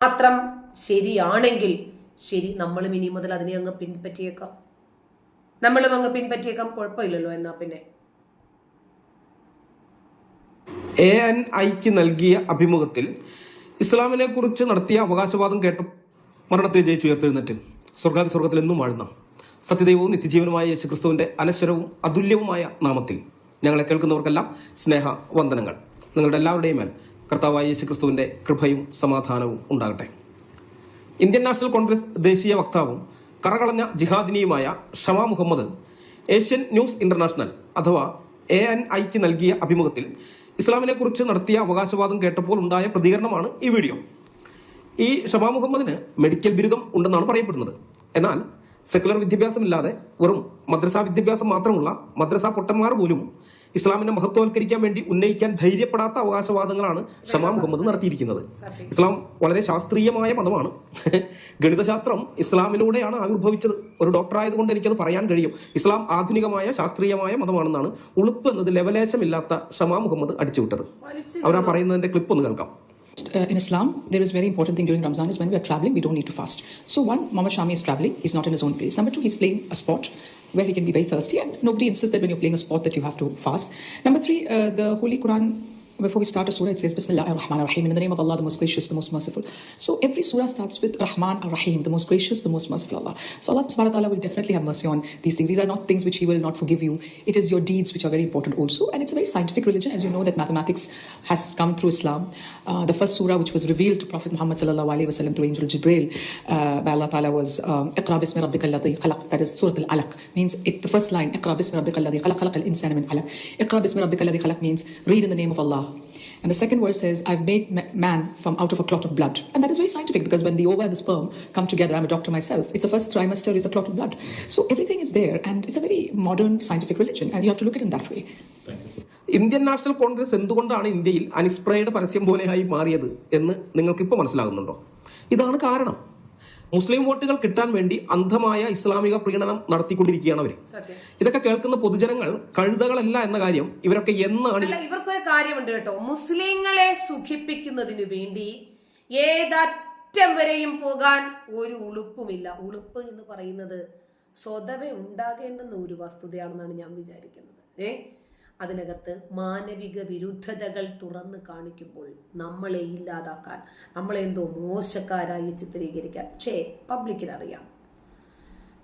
മാത്രം ശരിയാണെങ്കിൽ ശരി നമ്മളും ഇനി മുതൽ അതിനെ അങ്ങ് പിൻപറ്റിയേക്കാം. നമ്മളും അങ്ങ് പിൻപറ്റിയേക്കാം കുഴപ്പമില്ലല്ലോ എന്നാ പിന്നെ. എ എൻ ഐക്ക് നൽകിയ അഭിമുഖത്തിൽ ഇസ്ലാമിനെ കുറിച്ച് നടത്തിയ അവകാശവാദം കേട്ട് മരണത്തെ ജയിച്ചു ഉയർത്തെഴുന്നേറ്റ്. സ്വർഗാതി സ്വർഗത്തിൽ എന്നും വാഴുന്ന സത്യദൈവവും നിത്യജീവനുമായ യേശുക്രിസ്തുവിന്റെ അനശ്വരവും അതുല്യവുമായ നാമത്തിൽ ഞങ്ങളെ കേൾക്കുന്നവർക്കെല്ലാം സ്നേഹ വന്ദനങ്ങൾ. നിങ്ങളുടെ എല്ലാവരുടെയും മേൽ കർത്താവായ യേശുക്രിസ്തുവിന്റെ കൃപയും സമാധാനവും ഉണ്ടാകട്ടെ. ഇന്ത്യൻ നാഷണൽ കോൺഗ്രസ് ദേശീയ വക്താവും കറകളഞ്ഞ ജിഹാദിനിയുമായ Shama Mohammed Asian news international അഥവാ എ എൻ ഐക്ക് നൽകിയ അഭിമുഖത്തിൽ ഇസ്ലാമിനെ കുറിച്ച് നടത്തിയ അവകാശവാദം കേട്ടപ്പോൾ ഉണ്ടായ പ്രതികരണമാണ് ഈ വീഡിയോ. ഈ ഷമാ മുഹമ്മദിന് മെഡിക്കൽ ബിരുദം ഉണ്ടെന്നാണ് പറയപ്പെടുന്നത്. എന്നാൽ സെക്കുലർ വിദ്യാഭ്യാസമില്ലാതെ വെറും മദ്രസ വിദ്യാഭ്യാസം മാത്രമുള്ള മദ്രസ പൊട്ടന്മാർ പോലും ഇസ്ലാമിനെ മഹത്വവൽക്കരിക്കാൻ വേണ്ടി ഉന്നയിക്കാൻ ധൈര്യപ്പെടാത്ത അവകാശവാദങ്ങളാണ് ഷമാ മുഹമ്മദ് നടത്തിയിരിക്കുന്നത്. ഇസ്ലാം വളരെ ശാസ്ത്രീയമായ മതമാണ്. ഗണിതശാസ്ത്രം ഇസ്ലാമിലൂടെയാണ് ആവിർഭവിച്ചത്. ഒരു ഡോക്ടർ ആയതുകൊണ്ട് എനിക്കത് പറയാൻ കഴിയും. ഇസ്ലാം ആധുനികമായ ശാസ്ത്രീയമായ മതമാണെന്നാണ് ഉളുപ്പ് എന്നത് ലെവലേശമില്ലാത്ത ഷമാ മുഹമ്മദ് അടിച്ചുവിട്ടത്. അവരാ പറയുന്നതിന്റെ ക്ലിപ്പ് ഒന്ന് കേൾക്കാം. Uh, in Islam, there is very important thing during Ramzan is when we are traveling, we don't need to fast. So one, Muhammad Shami is traveling, he's not in his own place. Number two, he's playing a sport where he can be very thirsty, and nobody insists that when you're playing a sport that you have to fast. Number three, uh, the Holy Quran. Before we start a surah, it says Bismillah ar-Rahman ar-Rahim, in the name of Allah, the most gracious, the most merciful. So every surah starts with Rahman ar-Rahim, the most gracious, the most merciful Allah. So Allah subhanahu wa ta'ala will definitely have mercy on these things. These are not things which He will not forgive you. It is your deeds which are very important also. And it's a very scientific religion. As you know that mathematics has come through Islam. Uh, the first surah which was revealed to Prophet Muhammad sallallahu alaihi wasallam through Angel Jibril uh, by Allah Ta'ala was um, Iqra bismi rabbika alladhi. That is Surah Al-Alaq. Means it, the first line, Iqra bismi rabbika alladhi khalaq khalaq al-insana min alaq. Iqra bismi rabbika alladhi khalaq means read in the name of Allah. And the second verse says, I've made man from out of a clot of blood. And that is very scientific because when the ova and the sperm come together, I'm a doctor myself, it's the first trimester is a clot of blood. So everything is there and it's a very modern scientific religion and you have to look at it in that way. Indian national Congress എന്തുകൊണ്ടാണ് ഇന്ത്യയിൽ അനിസ്പ്രയുടെ പരസ്യം പോലെയായി മാറിയത് എന്ന് നിങ്ങൾക്ക് ഇപ്പോൾ മനസ്സിലാകുന്നുണ്ടോ ഇതാണ് കാരണം മുസ്ലിം വോട്ടുകൾ കിട്ടാൻ വേണ്ടി അന്ധമായ ഇസ്ലാമിക പ്രീണനം നടത്തിക്കൊണ്ടിരിക്കുകയാണ് അവർ ഇതൊക്കെ കേൾക്കുന്ന പൊതുജനങ്ങൾ കഴുതകളല്ല എന്ന കാര്യം ഇവരൊക്കെ എന്നാണ് ഇവർക്കൊരു കാര്യമുണ്ട് കേട്ടോ. മുസ്ലിങ്ങളെ സുഖിപ്പിക്കുന്നതിനു വേണ്ടി ഏതറ്റം വരെയും പോകാൻ ഒരു ഉളുപ്പുമില്ല. ഉളുപ്പ് എന്ന് പറയുന്നത് സ്വതവേ ഉണ്ടാകേണ്ടുന്ന ഒരു വസ്തുതയാണെന്നാണ് ഞാൻ വിചാരിക്കുന്നത്. ഏ? അതിനകത്ത് മാനവിക വിരുദ്ധതകൾ തുറന്ന് കാണിക്കുമ്പോൾ നമ്മളെ ഇല്ലാതാക്കാൻ നമ്മളെ എന്തോ മോശക്കാരായി ചിത്രീകരിക്കാൻ. പക്ഷേ പബ്ലിക്കിനറിയാം.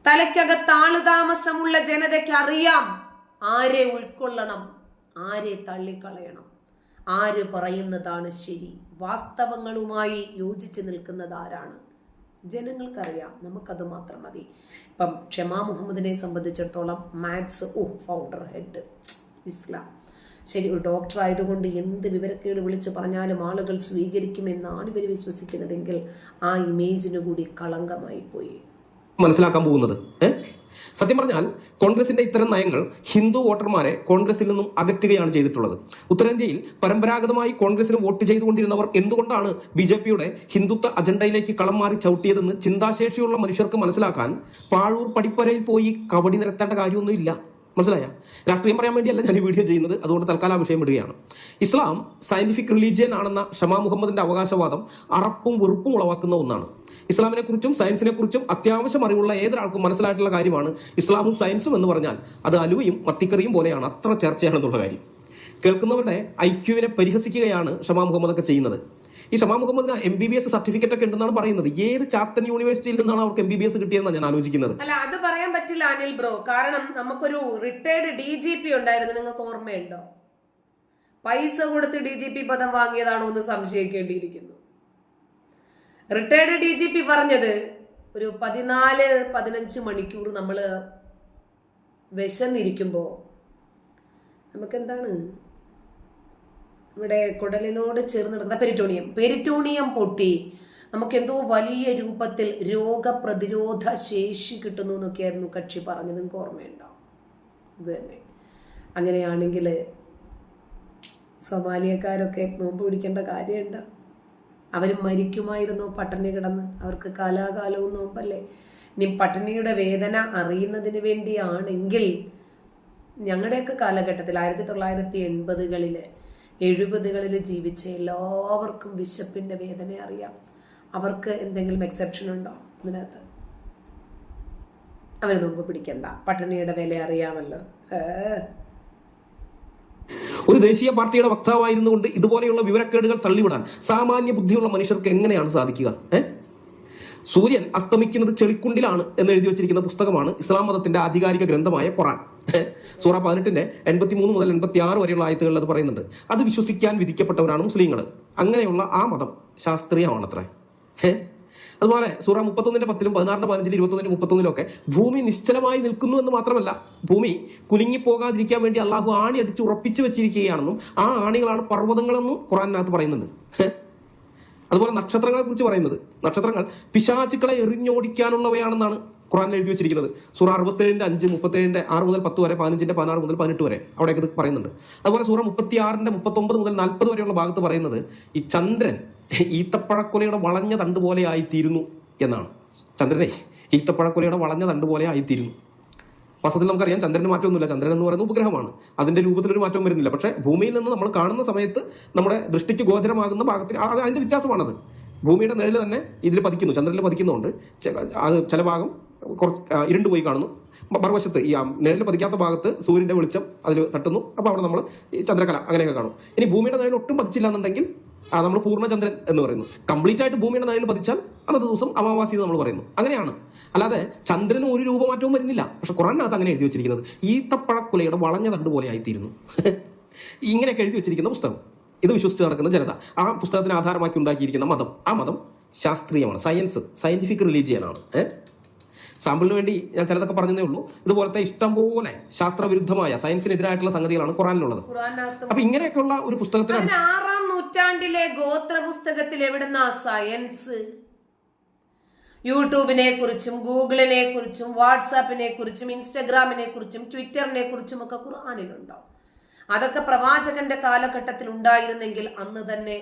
തലയ്ക്കകത്ത് ആളുതാമസമുള്ള ജനതയ്ക്ക് അറിയാം ആരെ ഉൾക്കൊള്ളണം ആരെ തള്ളിക്കളയണം. ആര് പറയുന്നതാണ് ശരി? വാസ്തവങ്ങളുമായി യോജിച്ച് നിൽക്കുന്നത് ആരാണ്? ജനങ്ങൾക്കറിയാം നമുക്കത് മാത്രം മതി. ഇപ്പം ക്ഷമാ മുഹമ്മദിനെ സംബന്ധിച്ചിടത്തോളം maths o founder head. Islam. ശരി ഒരു ഡോക്ടർ ആയതുകൊണ്ട് എന്ത് വിവരക്കേട് വിളിച്ച് പറഞ്ഞാലും ആളുകൾ സ്വീകരിക്കുമെന്നാണ് ഇവർ വിശ്വസിക്കുന്നതെങ്കിൽ ആ ഇമേജിന് കൂടി കളങ്കമായി പോയി. മനസ്സിലാക്കാൻ പോകുന്നത്? സത്യം പറഞ്ഞാൽ കോൺഗ്രസിന്റെ ഇത്തരം നയങ്ങൾ ഹിന്ദു വോട്ടർമാരെ കോൺഗ്രസിൽ നിന്നും അകറ്റുകയാണ് ചെയ്തിട്ടുള്ളത്. ഉത്തരേന്ത്യയിൽ പരമ്പരാഗതമായി കോൺഗ്രസിന് വോട്ട് ചെയ്തുകൊണ്ടിരുന്നവർ എന്തുകൊണ്ടാണ് ബി ജെ പിയുടെ ഹിന്ദുത്വ അജണ്ടയിലേക്ക് കളം മാറി ചവിട്ടിയതെന്ന് ചിന്താശേഷിയുള്ള മനുഷ്യർക്ക് മനസ്സിലാക്കാൻ പാഴൂർ പടിപ്പരയിൽ പോയി കബഡി നിരത്തേണ്ട കാര്യമൊന്നുമില്ല. മനസ്സിലായ? രാഷ്ട്രീയം പറയാൻ വേണ്ടിയല്ല ഞാൻ ഈ വീഡിയോ ചെയ്യുന്നത്. അതുകൊണ്ട് തൽക്കാലം ആ വിഷയം വിടുകയാണ്. ഇസ്ലാം സയന്റിഫിക് റിലീജിയൻ ആണെന്ന ഷമാ മുഹമ്മദിന്റെ അവകാശവാദം അറപ്പും വെറുപ്പും ഉളവാക്കുന്ന ഒന്നാണ്. ഇസ്ലാമിനെ കുറിച്ചും സയൻസിനെ കുറിച്ചും അത്യാവശ്യം അറിവുള്ള ഏതൊരാൾക്കും മനസ്സിലായിട്ടുള്ള കാര്യമാണ് ഇസ്ലാമും സയൻസും എന്ന് പറഞ്ഞാൽ. അത് അലുവയും മത്തിക്കറിയും പോലെയാണ്. അത്ര ചർച്ചയാണെന്നുള്ള കാര്യം. കേൾക്കുന്നവരുടെ ഐക്യുവിനെ പരിഹസിക്കുകയാണ് ഷമാ മുഹമ്മദ് ഒക്കെ ചെയ്യുന്നത്. ഈ ഷമാ മുഹമ്മദിന് M B B S certificate ഒക്കെ ഉണ്ടെന്നാണ് പറയുന്നത്. ഏത് ചാത്തൻ യൂണിവേഴ്സിറ്റിയിൽ നിന്നാണ് അവർക്ക് എം ബി ബി എസ് കിട്ടിയതെന്നാണ് ഞാൻ ആലോചിക്കുന്നത്? അല്ല അത് പറയാൻ പറ്റില്ല അനിൽ ബ്രോ. കാരണം നമുക്കൊരു റിട്ടയർഡ് ഡി ജി പി ഉണ്ടായിരുന്നു. നിങ്ങൾക്ക് ഓർമ്മയുണ്ടോ? പൈസ കൊടുത്ത് ഡി ജി പി പദം വാങ്ങിയതാണോ എന്ന് സംശയിക്കേണ്ടിയിരിക്കുന്നു. റിട്ടയർഡ് ഡി ജി പി പറഞ്ഞത് ഒരു പതിനാല് പതിനഞ്ച് മണിക്കൂർ നമ്മൾ വിശന്നിരിക്കുമ്പോൾ നമുക്കെന്താണ്? ഇവിടെ കുടലിനോട് ചേർന്ന് കിടക്കുന്ന പെരിറ്റോണിയം. പെരിറ്റോണിയം പൊട്ടി. നമുക്ക് എന്തോ വലിയ രൂപത്തിൽ രോഗപ്രതിരോധ ശേഷി കിട്ടുന്നു എന്നൊക്കെയായിരുന്നു കക്ഷി പറഞ്ഞത്. നിങ്ങൾക്ക് ഓർമ്മയുണ്ടോ? ഇത് തന്നെ. അങ്ങനെയാണെങ്കിൽ സൊമാലിയക്കാരൊക്കെ നോമ്പ് പിടിക്കേണ്ട കാര്യമുണ്ട്. അവർ മരിക്കുമായിരുന്നു പട്ടിണി കിടന്ന്. അവർക്ക് കാലാകാലവും നോമ്പല്ലേ. ഇനി പട്ടിണിയുടെ വേദന അറിയുന്നതിന് വേണ്ടിയാണെങ്കിൽ ഞങ്ങളുടെയൊക്കെ കാലഘട്ടത്തിൽ ആയിരത്തി തൊള്ളായിരത്തി എൺപതുകളിൽ എഴുപതുകളിൽ ജീവിച്ച എല്ലാവർക്കും വിശപ്പിന്റെ വേദന അറിയാം. അവർക്ക് എന്തെങ്കിലും എക്സെപ്ഷൻ ഉണ്ടോ ഇതിനകത്ത് അവർ നോമ്പ് പിടിക്കണ്ട. പട്ടിണിയുടെ വില അറിയാമല്ലോ. ഒരു ദേശീയ പാർട്ടിയുടെ വക്താവായിരുന്നു കൊണ്ട് ഇതുപോലെയുള്ള വിവരക്കേടുകൾ തള്ളിവിടാൻ സാമാന്യ ബുദ്ധിയുള്ള മനുഷ്യർക്ക് എങ്ങനെയാണ് സാധിക്കുക? ഏ? സൂര്യൻ അസ്തമിക്കുന്നത് ചെളിക്കുണ്ടിലാണ് എന്ന് എഴുതി വെച്ചിരിക്കുന്ന പുസ്തകമാണ് ഇസ്ലാം മതത്തിന്റെ ആധികാരിക ഗ്രന്ഥമായ ഖുറാൻ സൂറ പതിനെട്ടിന്റെ എൺപത്തി മൂന്ന് മുതൽ എൺപത്തി ആറ് വരെയുള്ള ആയത്തുകളിൽ അത് പറയുന്നുണ്ട് അത് വിശ്വസിക്കാൻ വിധിക്കപ്പെട്ടവരാണ് മുസ്ലിങ്ങൾ അങ്ങനെയുള്ള ആ മതം ശാസ്ത്രീയമാണത്രേ? അതുപോലെ സൂറ മുപ്പത്തൊന്നിന്റെ പത്തിലും പതിനാറിന്റെ പതിനഞ്ചിലും ഇരുപത്തൊന്നിന്റെ മുപ്പത്തൊന്നിലും ഒക്കെ ഭൂമി നിശ്ചലമായി നിൽക്കുന്നു എന്ന് മാത്രമല്ല ഭൂമി കുലുങ്ങി പോകാതിരിക്കാൻ വേണ്ടി അള്ളാഹു ആണി അടിച്ച് ഉറപ്പിച്ചു വെച്ചിരിക്കുകയാണെന്നും ആ ആണികളാണ് പർവതങ്ങളെന്നും ഖുറാനകത്ത് പറയുന്നുണ്ട്? അതുപോലെ നക്ഷത്രങ്ങളെ കുറിച്ച് പറയുന്നത്. നക്ഷത്രങ്ങൾ പിശാചുക്കളെ എറിഞ്ഞോടിക്കാനുള്ളവയാണെന്നാണ് ഖുറാൻ എഴുതി വെച്ചിരിക്കുന്നത്. സൂറ അറുപത്തേഴിന്റെ അഞ്ച് മുപ്പത്തേഴിന്റെ ആറ് മുതൽ പത്ത് വരെ പതിനഞ്ചിന്റെ പതിനാറ് മുതൽ പതിനെട്ട് വരെ അവിടെയൊക്കെ ഇത് പറയുന്നുണ്ട്. അതുപോലെ സൂറ മുപ്പത്തി ആറിന്റെ മുപ്പത്തൊമ്പത് മുതൽ നാൽപ്പത് വരെയുള്ള ഭാഗത്ത് പറയുന്നത് ഈ ചന്ദ്രൻ ഈത്തപ്പഴക്കൊലയുടെ വളഞ്ഞ തണ്ട് പോലെ ആയിത്തീരുന്നു എന്നാണ്. ചന്ദ്രനെ ഈത്തപ്പഴക്കൊലയുടെ വളഞ്ഞ തണ്ട് പോലെ ആയിത്തീരുന്നു. വാസ്തവത്തിൽ നമുക്കറിയാം ചന്ദ്രന് മാറ്റമൊന്നുമില്ല. ചന്ദ്രൻ എന്ന് പറയുന്ന ഉപഗ്രഹമാണ്. അതിന്റെ രൂപത്തിലൊരു മാറ്റം വരുന്നില്ല. പക്ഷേ ഭൂമിയിൽ നിന്ന് നമ്മൾ കാണുന്ന സമയത്ത് നമ്മുടെ ദൃഷ്ടിക്ക് ഗോചരമാകുന്ന ഭാഗത്തിൽ അത് അതിന്റെ വ്യത്യാസമാണത്. ഭൂമിയുടെ നിഴൽ തന്നെ ഇതിൽ പതിക്കുന്നു. ചന്ദ്രനിൽ പതിക്കുന്നുണ്ട്. അത് ചില ഭാഗം കുറച്ച് ഇരുണ്ട് പോയി കാണുന്നു. മറുവശത്ത് ഈ നിഴൽ പതിക്കാത്ത ഭാഗത്ത് സൂര്യന്റെ വെളിച്ചം അതിൽ തട്ടുന്നു. അപ്പോൾ അവിടെ നമ്മൾ ചന്ദ്രകല അങ്ങനെയൊക്കെ കാണും. ഇനി ഭൂമിയുടെ നിഴൽ ഒട്ടും പതിച്ചില്ല എന്നുണ്ടെങ്കിൽ നമ്മൾ പൂർണചന്ദ്രൻ എന്ന് പറയുന്നു. കംപ്ലീറ്റ് ആയിട്ട് ഭൂമിയുടെ നിഴൽ പതിച്ചാൽ അന്നത്തെ ദിവസം അമാവാസി എന്ന് നമ്മൾ പറയുന്നു. അങ്ങനെയാണ്. അല്ലാതെ ചന്ദ്രന് ഒരു രൂപമാറ്റവും വരുന്നില്ല. പക്ഷെ ഖുറാനകത്ത് അങ്ങനെ എഴുതി വെച്ചിരിക്കുന്നത്. ഈത്തപ്പഴക്കുലയുടെ വളഞ്ഞ തണ്ട് പോലെ ആയിത്തീരുന്നു. ഇങ്ങനെയൊക്കെ എഴുതി വെച്ചിരിക്കുന്ന പുസ്തകം. ഇത് വിശ്വസിച്ച് നടക്കുന്ന ജനത. ആ പുസ്തകത്തിന് ആധാരമാക്കി ഉണ്ടാക്കിയിരിക്കുന്ന മതം. ആ മതം ശാസ്ത്രീയമാണ്. സയൻസ്. സയന്റിഫിക് റിലീജിയനാണ്. ഏഹ് സാമ്പിളിന് വേണ്ടി ഞാൻ ചിലതൊക്കെ പറഞ്ഞതേ ഉള്ളൂ. ഇതുപോലത്തെ ഇഷ്ടം പോലെ ശാസ്ത്രവിരുദ്ധമായ സയൻസിനെതിരായിട്ടുള്ള സംഗതികളാണ് ഖുറാനിലുള്ളത്. അപ്പൊ ഇങ്ങനെയൊക്കെയുള്ള ഒരു പുസ്തകത്തിലാണ് ആറാം നൂറ്റാണ്ടിലെ ഗോത്ര പുസ്തകത്തിൽ എവിടുന്ന സയൻസ്? യൂട്യൂബിനെ കുറിച്ചും ഗൂഗിളിനെ കുറിച്ചും വാട്സാപ്പിനെ കുറിച്ചും ഇൻസ്റ്റഗ്രാമിനെ കുറിച്ചും ട്വിറ്ററിനെ കുറിച്ചും ഒക്കെ ഖുർആാനിലുണ്ടോ? അതൊക്കെ പ്രവാചകന്റെ കാലഘട്ടത്തിൽ ഉണ്ടായിരുന്നെങ്കിൽ അന്ന് തന്നെ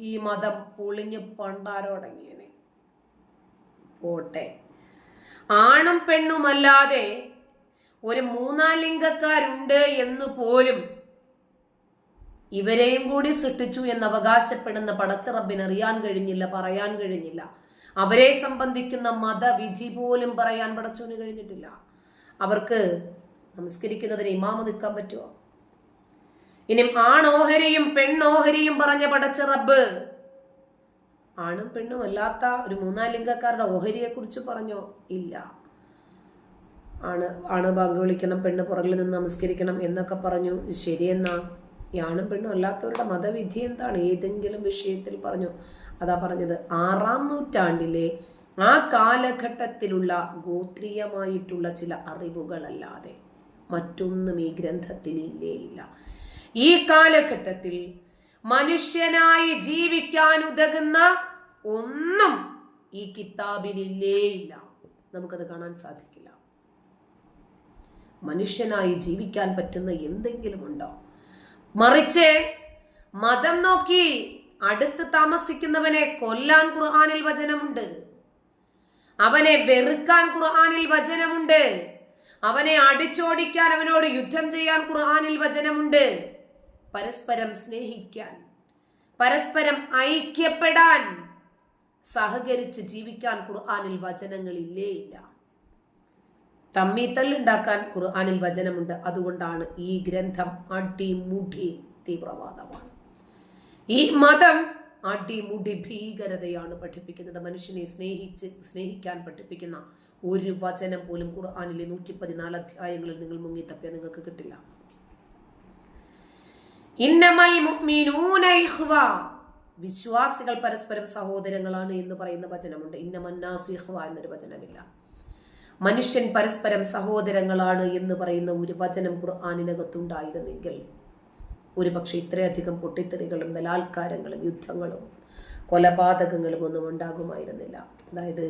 ഈ മതം പൊളിഞ്ഞ് പണ്ടാരോടങ്ങിയനെ. പോട്ടെ. ആണും പെണ്ണുമല്ലാതെ ഒരു മൂന്നാലിംഗക്കാരുണ്ട് എന്ന് പോലും ഇവരെയും കൂടി സൃഷ്ടിച്ചു എന്ന് അവകാശപ്പെടുന്ന പടച്ചറബിന് അറിയാൻ കഴിഞ്ഞില്ല പറയാൻ കഴിഞ്ഞില്ല. അവരെ സംബന്ധിക്കുന്ന മതവിധി പോലും പറയാൻ പടച്ചോന് കഴിഞ്ഞിട്ടില്ല. അവർക്ക് നമസ്കരിക്കുന്നതിന് ഇമാമ നിൽക്കാൻ പറ്റുമോ ഇനി ആണോഹരിയും പെണ്ണോഹരിയും പറഞ്ഞ പടച്ച റബ്ബ് ആണും പെണ്ണും അല്ലാത്ത ഒരു മൂന്നാം ലിംഗക്കാരുടെ ഓഹരിയെ കുറിച്ച് പറഞ്ഞോ? ഇല്ല. ആണ് ആണ് ബാങ്ക് വിളിക്കണം പെണ്ണ് പുറകിൽ നിന്ന് നമസ്കരിക്കണം എന്നൊക്കെ പറഞ്ഞു. ശരിയെന്നാ? ഈ ആണും പെണ്ണും അല്ലാത്തവരുടെ മതവിധി എന്താണ്? ഏതെങ്കിലും വിഷയത്തിൽ പറഞ്ഞു. അതാ പറഞ്ഞത് ആറാം നൂറ്റാണ്ടിലെ ആ കാലഘട്ടത്തിലുള്ള ഗോത്രീയമായിട്ടുള്ള ചില അറിവുകളല്ലാതെ മറ്റൊന്നും ഈ ഇല്ല ഈ കാലഘട്ടത്തിൽ മനുഷ്യനായി ജീവിക്കാൻ ഉതകുന്ന ഒന്നും ഈ കിതാബിലില്ലേ ഇല്ല നമുക്കത് കാണാൻ സാധിക്കില്ല. മനുഷ്യനായി ജീവിക്കാൻ പറ്റുന്ന എന്തെങ്കിലും ഉണ്ടോ? മറിച്ച് മതം നോക്കി അടുത്ത് താമസിക്കുന്നവനെ കൊല്ലാൻ ഖുർആാനിൽ വചനമുണ്ട്. അവനെ വെറുക്കാൻ ഖുർആാനിൽ വചനമുണ്ട്. അവനെ അടിച്ചോടിക്കാൻ അവനോട് യുദ്ധം ചെയ്യാൻ ഖുർആാനിൽ വചനമുണ്ട്. പരസ്പരം സ്നേഹിക്കാൻ പരസ്പരം ഐക്യപ്പെടാൻ സഹകരിച്ച് ജീവിക്കാൻ ഖുർആനിൽ വചനങ്ങളില്ലേ ഇല്ല തമ്മിത്തല്ലുണ്ടാക്കാൻ ഖുർആാനിൽ വചനമുണ്ട്. അതുകൊണ്ടാണ് ഈ ഗ്രന്ഥം അടിമുടി തീവ്രവാദമാണ്. ഈ മതം അടിമുടി ഭീകരതയാണ് പഠിപ്പിക്കുന്നത്. മനുഷ്യനെ സ്നേഹിച്ച് സ്നേഹിക്കാൻ പഠിപ്പിക്കുന്ന ഒരു വചനം പോലും ഖുർആാനിലെ നൂറ്റി പതിനാല് അധ്യായങ്ങളിൽ നിങ്ങൾ മുങ്ങി മുങ്ങിത്തപ്പിയാൽ നിങ്ങൾക്ക് കിട്ടില്ല. വിശ്വാസികൾ പരസ്പരം സഹോദരങ്ങളാണ് എന്ന് പറയുന്ന വചനമുണ്ട്. ഇന്നമന്നാസു ഇഖ്വ എന്നൊരു വചനമില്ല. മനുഷ്യൻ പരസ്പരം സഹോദരങ്ങളാണ് എന്ന് പറയുന്ന ഒരു വചനം ഖുർആാനിനകത്തുണ്ടായിരുന്നെങ്കിൽ ഒരു പക്ഷെ ഇത്രയധികം പൊട്ടിത്തെറികളും ബലാത്കാരങ്ങളും യുദ്ധങ്ങളും കൊലപാതകങ്ങളും ഒന്നും ഉണ്ടാകുമായിരുന്നില്ല. അതായത്